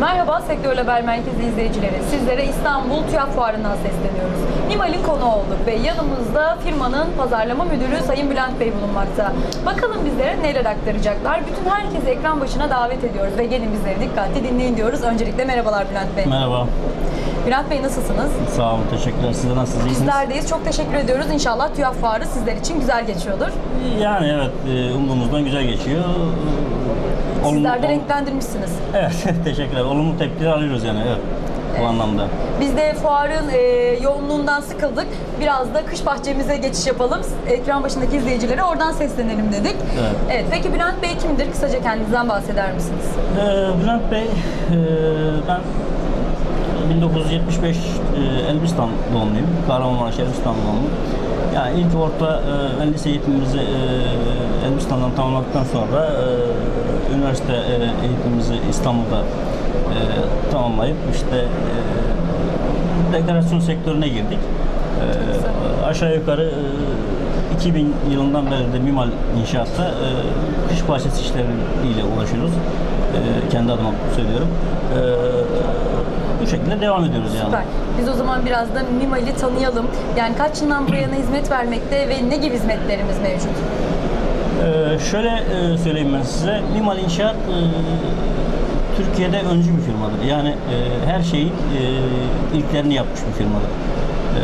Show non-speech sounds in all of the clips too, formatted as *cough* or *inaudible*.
Merhaba Sektör Haber Merkezi izleyicileri. Sizlere İstanbul TÜYAP Fuarı'ndan sesleniyoruz. Nimal'in konu olduk ve yanımızda firmanın pazarlama müdürü Sayın Bülent Bey bulunmakta. Bakalım bizlere neler aktaracaklar. Bütün herkesi ekran başına davet ediyoruz ve gelin bizleri dikkatli dinleyin diyoruz. Öncelikle merhabalar Bülent Bey. Merhaba, Bülent Bey nasılsınız? sağ olun, teşekkürler. Siz de nasılsınız? Bizlerdeyiz. Çok teşekkür ediyoruz. İnşallah TÜYAP Fuarı sizler için güzel geçiyordur. Yani evet, e, umduğumuzdan güzel geçiyor. Olumlu- Sizler de renklendirmişsiniz. Evet, *laughs* teşekkürler. Olumlu tepkiler alıyoruz yani, evet. Bu anlamda. Biz de fuarın e, yoğunluğundan sıkıldık. Biraz da kış bahçemize geçiş yapalım. Ekran başındaki izleyicilere oradan seslenelim dedik. Evet. peki Bülent Bey kimdir? Kısaca kendinizden bahseder misiniz? Ee, Bülent Bey, e, ben 1975 e, Elbistan doğumluyum. Kahramanmaraş Elbistan doğumluyum. Yani ilk orta e, lise eğitimimizi e, Elbistan'dan tamamladıktan sonra e, üniversite e, eğitimimizi İstanbul'da e, tamamlayıp işte e, dekorasyon sektörüne girdik. E, aşağı yukarı e, 2000 yılından beri de Mimal İnşaat'ta e, kış bahçesi işleriyle uğraşıyoruz. E, kendi adıma söylüyorum. E, bu şekilde devam ediyoruz yani. Süper. Biz o zaman biraz da Mimal'i tanıyalım. Yani kaç yıldan bu yana hizmet vermekte ve ne gibi hizmetlerimiz mevcut? Ee, şöyle e, söyleyeyim ben size. Mimal İnşaat e, Türkiye'de öncü bir firmadır. Yani e, her şeyin e, ilklerini yapmış bir firmadır. E,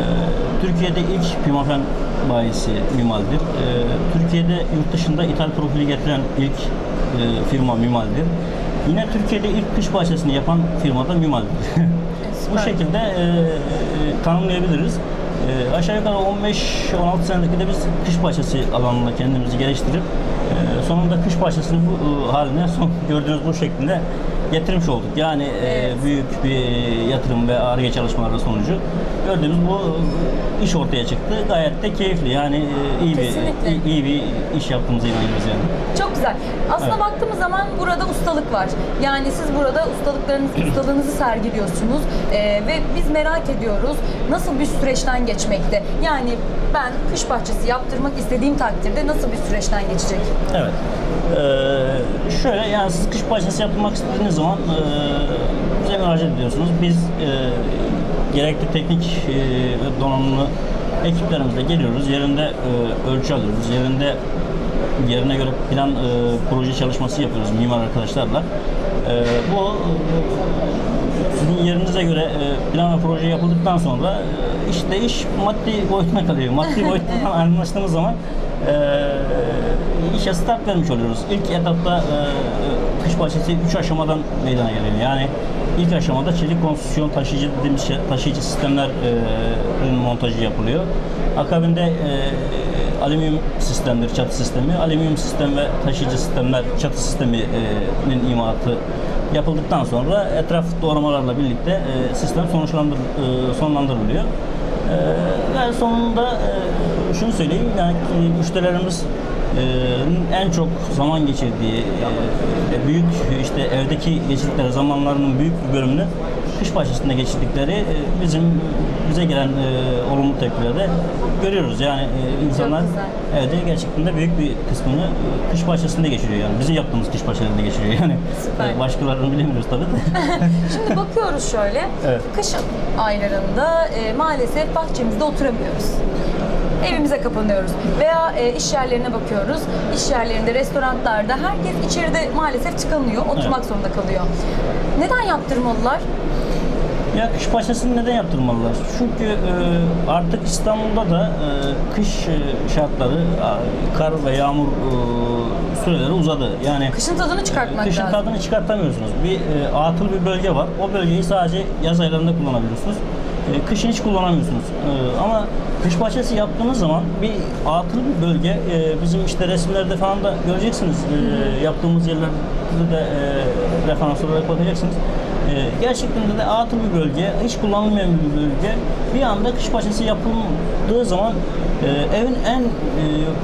Türkiye'de ilk pimapen bayisi Mimal'dir. E, Türkiye'de yurt dışında ithal profili getiren ilk e, firma Mimal'dir. Yine Türkiye'de ilk kış bahçesini yapan firma da Mimal'dir. *laughs* Bu şekilde e, e, tanımlayabiliriz. E, aşağı yukarı 15-16 senedir de biz kış bahçesi alanında kendimizi geliştirip e, sonunda kış bahçesini bu e, haline son gördüğünüz bu şeklinde getirmiş olduk. Yani e, Evet. büyük bir yatırım ve ARGE çalışmaları sonucu gördüğümüz bu e, iş ortaya çıktı. Gayet de keyifli. Yani e, iyi bir Kesinlikle. iyi, iyi bir iş yaptığımıza inanıyoruz yani. Çok güzel. Aslında Evet. baktığımız zaman burada ustalık var. Yani siz burada ustalıklarınızı, *clears throat* ustalığınızı sergiliyorsunuz Ee, ve biz merak ediyoruz nasıl bir süreçten geçmekte. Yani ben kış bahçesi yaptırmak istediğim takdirde nasıl bir süreçten geçecek? Evet. Ee, şöyle yani siz kış bahçesi yapmak istediğiniz zaman e, bize müracaat ediyorsunuz. Biz e, gerekli teknik e, donanımlı ekiplerimizle geliyoruz. Yerinde e, ölçü alıyoruz. Yerinde yerine göre plan e, proje çalışması yapıyoruz mimar arkadaşlarla. E, bu sizin yerinize göre e, plan ve proje yapıldıktan sonra e, işte iş maddi boyutuna kalıyor. Maddi boyuttan *laughs* anlaştığımız zaman e, işe start vermiş oluyoruz. İlk etapta e, kış bahçesi 3 aşamadan meydana geliyor. Yani ilk aşamada çelik konstrüksiyon taşıyıcı dediğimiz şey, taşıyıcı sistemlerin montajı yapılıyor. Akabinde e, alüminyum sistemdir, çatı sistemi. Alüminyum sistem ve taşıyıcı sistemler, çatı sisteminin imalatı yapıldıktan sonra etraf doğramalarla birlikte e, sistem sonuçlandır, e, sonlandırılıyor. E, ve sonunda e, şunu söyleyeyim, yani e, müşterilerimiz e, en çok zaman geçirdiği, e, büyük işte evdeki geçirdikleri zamanlarının büyük bir bölümünü kış bahçesinde geçirdikleri e, bizim bize gelen e, olumlu tepkilerde görüyoruz. Yani e, insanlar evde gerçekten de büyük bir kısmını kış bahçesinde geçiriyor yani. Bizim yaptığımız kış bahçelerinde geçiriyor yani. Süper. E, Başkalarını bilemiyoruz tabii de. *laughs* Şimdi bakıyoruz şöyle. Evet. Kış aylarında e, maalesef bahçemizde oturamıyoruz. Evimize kapanıyoruz veya e, iş yerlerine bakıyoruz. İş yerlerinde, restoranlarda herkes içeride maalesef tıkanıyor, oturmak Evet. zorunda kalıyor. Neden yaptırmalılar? Ya kış bahçesini neden yaptırmalılar? Çünkü e, artık İstanbul'da da e, kış e, şartları, kar ve yağmur e, süreleri uzadı. Yani Kışın tadını çıkartmak kışın lazım. tadını çıkartamıyorsunuz. Bir e, atıl bir bölge var. O bölgeyi sadece yaz aylarında kullanabiliyorsunuz. E, kışın hiç kullanamıyorsunuz. E, ama kış bahçesi yaptığınız zaman bir atıl bir bölge e, bizim işte resimlerde falan da göreceksiniz. E, yaptığımız yerlerde de e, referans olarak bakacaksınız. E, gerçekten de atıl bir bölge, hiç kullanılmayan bir bölge. Bir anda kış bahçesi yapıldığı zaman e, evin en e,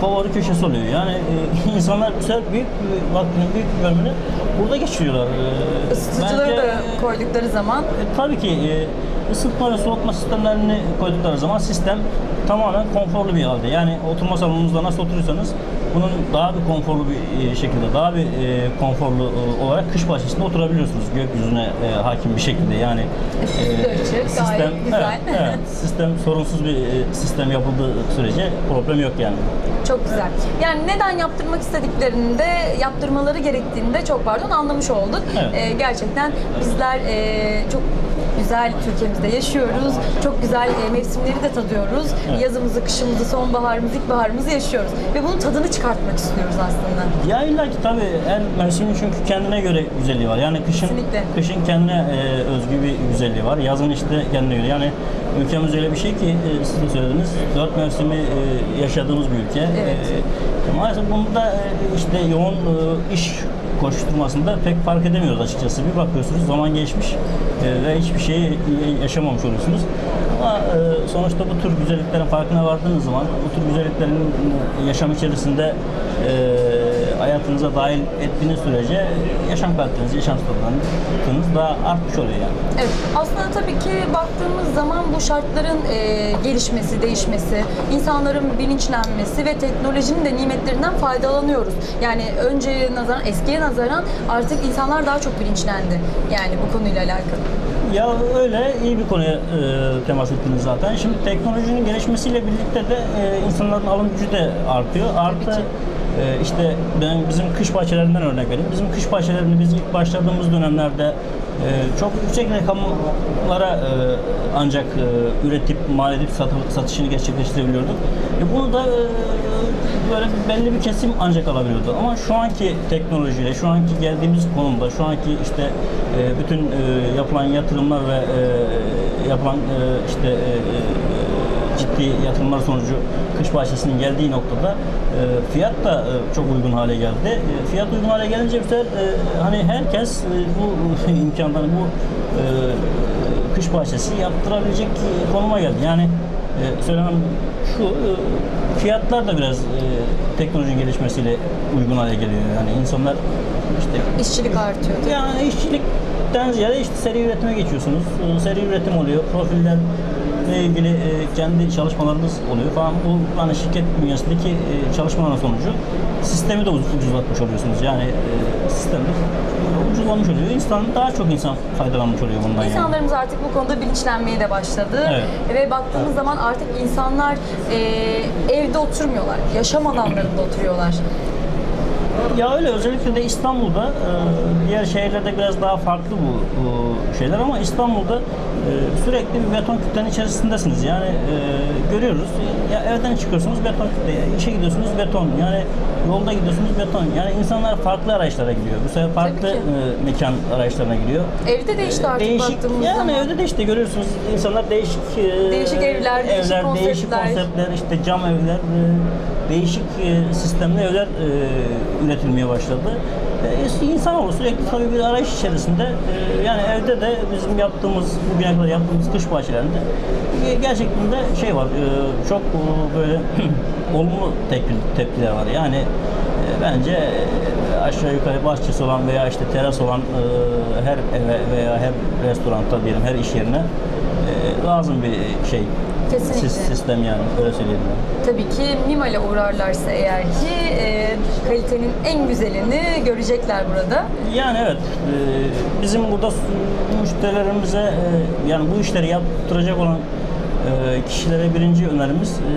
favori köşesi oluyor. Yani e, *laughs* insanlar sefer büyük bir vaktinin büyük bir bölümünü burada geçiriyorlar. E, Isıtıcıları bence, da koydukları zaman e, tabii ki e, ısıtma ve soğutma sistemlerini koydukları zaman sistem tamamen konforlu bir halde. Yani oturma salonunuzda nasıl oturuyorsanız bunun daha bir konforlu bir e, şekilde, daha bir e, konforlu e, olarak kış bahçesinde oturabiliyorsunuz gökyüzüne hakim bir şekilde. Yani *laughs* gayet güzel. Evet, evet, sistem sorunsuz bir sistem yapıldığı sürece problem yok yani. Çok güzel. Yani neden yaptırmak istediklerinde, yaptırmaları gerektiğinde çok pardon anlamış olduk. Evet. Ee, gerçekten bizler e, çok güzel Türkiye'mizde yaşıyoruz. Çok güzel e, mevsimleri de tadıyoruz. Evet. Yazımızı, kışımızı, sonbaharımızı, ilkbaharımızı yaşıyoruz. Ve bunun tadını çıkartmak istiyoruz aslında. Ya illa ki tabii her mevsimin çünkü kendine göre güzelliği var. Yani kışın Kesinlikle. kışın kendine e, özgü bir güzelliği var. Yazın işte kendine göre. Yani ülkemiz öyle bir şey ki e, siz de söylediniz. Dört mevsimi e, yaşadığımız bir ülke. Evet. E, maalesef bunda e, işte yoğun e, iş koşturmasında pek fark edemiyoruz açıkçası. Bir bakıyorsunuz zaman geçmiş e, ve hiçbir şey yaşamamış oluyorsunuz. Ama e, sonuçta bu tür güzelliklerin farkına vardığınız zaman, bu tür güzelliklerin e, yaşam içerisinde e, hayatınıza dahil ettiğiniz sürece yaşam kaliteniz, yaşam standartınız daha artmış oluyor yani. Evet, aslında tabii ki baktığımız zaman bu şartların e, gelişmesi, değişmesi, insanların bilinçlenmesi ve teknolojinin de nimetlerinden faydalanıyoruz. Yani önceye nazaran, eskiye nazaran artık insanlar daha çok bilinçlendi. Yani bu konuyla alakalı. Ya öyle iyi bir konuya e, temas ettiniz zaten. Şimdi teknolojinin gelişmesiyle birlikte de e, insanların alım gücü de artıyor. Artı e, işte ben bizim kış bahçelerinden örnek vereyim. Bizim kış bahçelerini biz ilk başladığımız dönemlerde e, çok yüksek rakamlara e, ancak e, üretip mal edip satı- satışını gerçekleştirebiliyorduk. E, bunu da e, böyle belli bir kesim ancak alabiliyordu. Ama şu anki teknolojiyle, şu anki geldiğimiz konumda, şu anki işte e, bütün e, yapılan yatırımlar ve e, yapılan e, işte e, ciddi yatırımlar sonucu kış bahçesinin geldiği noktada e, fiyat da e, çok uygun hale geldi. E, fiyat uygun hale gelince sefer e, hani herkes e, bu *laughs* imkanları, bu e, kış bahçesi yaptırabilecek konuma geldi. Yani e, söylemem şu, e, fiyatlar da biraz e, teknolojinin gelişmesiyle uygun hale geliyor. Yani insanlar işte İşçilik artıyor. yani işçilikten ziyade işte seri üretime geçiyorsunuz. Seri üretim oluyor. Profillerle ilgili e, kendi çalışmalarınız oluyor falan. Bu hani şirket bünyesindeki e, çalışmaların sonucu sistemi de ucuz- ucuzlatmış oluyorsunuz. Yani e, sistem de ucuzlamış oluyor. İnsan daha çok insan faydalanmış oluyor bundan yani. İnsanlarımız artık bu konuda bilinçlenmeye de başladı. Evet. Ve baktığımız zaman artık insanlar e, evde oturmuyorlar. Yaşam alanlarında oturuyorlar. Ya öyle özellikle de İstanbul'da e, diğer şehirlerde biraz daha farklı bu, bu şeyler ama İstanbul'da sürekli bir beton kütlenin içerisindesiniz. Yani e, görüyoruz. Ya evden çıkıyorsunuz beton kütle, işe gidiyorsunuz beton. Yani yolda gidiyorsunuz beton. Yani insanlar farklı araçlara gidiyor. Bu sefer farklı e, mekan araçlarına gidiyor. Evde değişti artık değişik, baktığımız yani zaman. evde de işte görüyorsunuz insanlar değişik e, Değişik evler, değişik evler, değişik konseptler. konseptler, işte cam evler, e, değişik e, sistemli evler e, üretilmeye başladı. E, insanoğlu sürekli tabii bir arayış içerisinde. E, yani evde de bizim yaptığımız, bugüne kadar yaptığımız kış bahçelerinde gerçekten de şey var, e, çok e, böyle *clears throat* olumlu tepki, tepkiler var. Yani bence aşağı yukarı bahçesi olan veya işte teras olan her eve veya her restoranda diyelim her iş yerine lazım bir şey. Kesinlikle. Sis- Sistem yani öyle söyleyelim. yani. Tabii ki Mimale uğrarlarsa eğer ki e, kalitenin en güzelini görecekler burada. Yani evet, e, bizim burada müşterilerimize e, yani bu işleri yaptıracak olan e, kişilere birinci önerimiz e,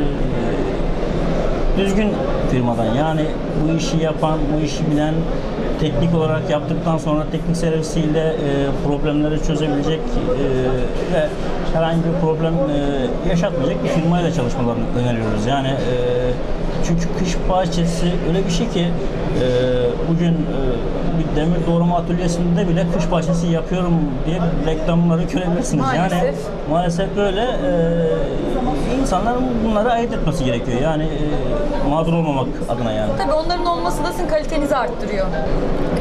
düzgün firmadan yani bu işi yapan, bu işi bilen, teknik olarak yaptıktan sonra teknik servisiyle e, problemleri çözebilecek e, ve herhangi bir problem e, yaşatmayacak bir firmayla çalışmalarını öneriyoruz. Yani e, çünkü kış bahçesi öyle bir şey ki e, bugün e, bir demir doğrama atölyesinde bile kış bahçesi yapıyorum diye reklamları görebilirsiniz. Yani Maalesef. maalesef böyle e, insanların bunları ayırt etmesi gerekiyor. Yani e, mağdur olmamak adına yani. Tabii onların olması da sizin kalitenizi arttırıyor.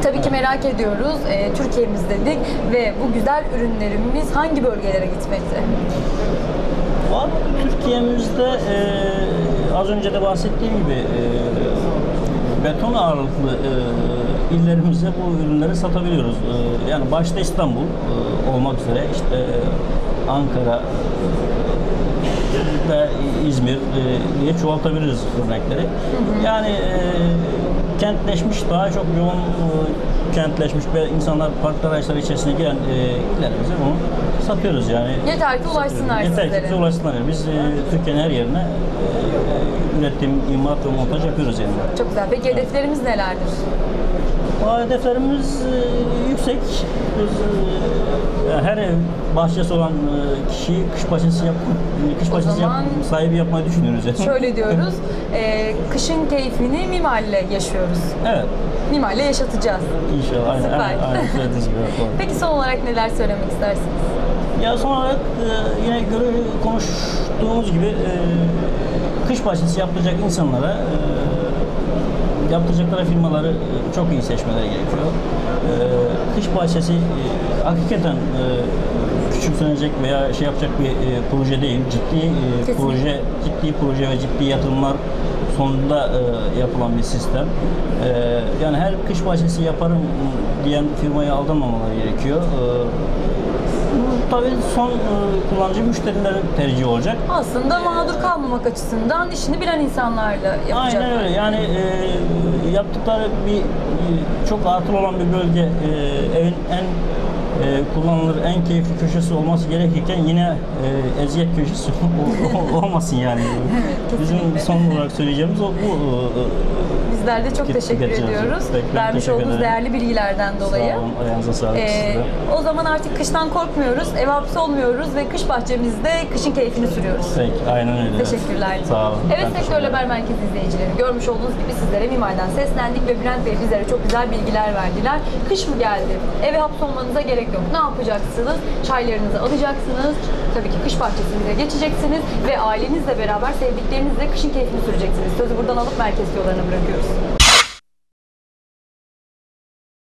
Tabii ki merak ediyoruz. E, Türkiye'miz dedik ve bu güzel ürünlerimiz hangi bölgelere gitmekte? Var Türkiye'mizde e, az önce de bahsettiğim gibi e, beton ağırlıklı e, illerimize bu ürünleri satabiliyoruz. E, yani başta İstanbul e, olmak üzere işte e, Ankara, ve İzmir e, diye çoğaltabiliriz örnekleri. Yani e, kentleşmiş, daha çok yoğun e, kentleşmiş ve insanlar park araçları içerisine giren e, illerimize bunu satıyoruz yani. Yeter ki ulaşsınlar Yeter ki bize ulaşsınlar. Biz e, Türkiye'nin her yerine e, üretim, imalat ve montaj yapıyoruz yani. Çok güzel. Peki hedeflerimiz nelerdir? Hedeflerimiz e, yüksek. Biz e, her ev bahçesi olan e, kişiyi kış bahçesi yap, kış O bahçesi yap, sahibi yapmayı düşünüyoruz. Yani. Şöyle *laughs* diyoruz, e, kışın keyfini mimarle yaşıyoruz. evet. Mimarle yaşatacağız. İnşallah. Aynen, Süper. aynen, aynen söylediğiniz gibi. Peki son olarak neler söylemek istersiniz? Ya son olarak e, yine göre konuştuğumuz gibi e, kış bahçesi yaptıracak insanlara e, yaptıracakları firmaları e, çok iyi seçmeleri gerekiyor. E, kış bahçesi e, hakikaten e, küçümsenecek veya şey yapacak bir e, proje değil. Ciddi e, proje, ciddi proje ve ciddi yatırımlar sonunda e, yapılan bir sistem. E, yani her kış bahçesi yaparım diyen firmaya aldanmamaları gerekiyor. E, tabii son e, kullanıcı müşterilerin tercihi olacak. Aslında mağdur kalmamak açısından işini bilen insanlarla yapacaklar. Aynen öyle. Yani e, yaptıkları bir e, çok atıl olan bir bölge e, evin en e, kullanılır en keyifli köşesi olması gerekirken yine e, eziyet köşesi *laughs* ol- ol- olmasın yani. *laughs* Bizim son olarak söyleyeceğimiz o bu. e, Bizler de çok teşekkür ediyoruz. Peki, Vermiş teşekkür olduğunuz ederim. değerli bilgilerden dolayı. Sağ olun, ayağınıza sağlık Ee, size. o zaman artık kıştan korkmuyoruz, ev hapsi olmuyoruz ve kış bahçemizde kışın keyfini sürüyoruz. Peki, aynen öyle. Teşekkürler. Sağ olun. Evet Sektör. Haber Merkezi izleyicileri görmüş olduğunuz gibi sizlere Mimar'dan seslendik ve Bülent Bey bizlere çok güzel bilgiler verdiler. Kış mı geldi? Eve hapsolmanıza gerek yok. Ne yapacaksınız? Çaylarınızı alacaksınız. Tabii ki kış bahçesinize geçeceksiniz ve ailenizle beraber sevdiklerinizle kışın keyfini süreceksiniz. Sözü buradan alıp merkez yollarına bırakıyoruz.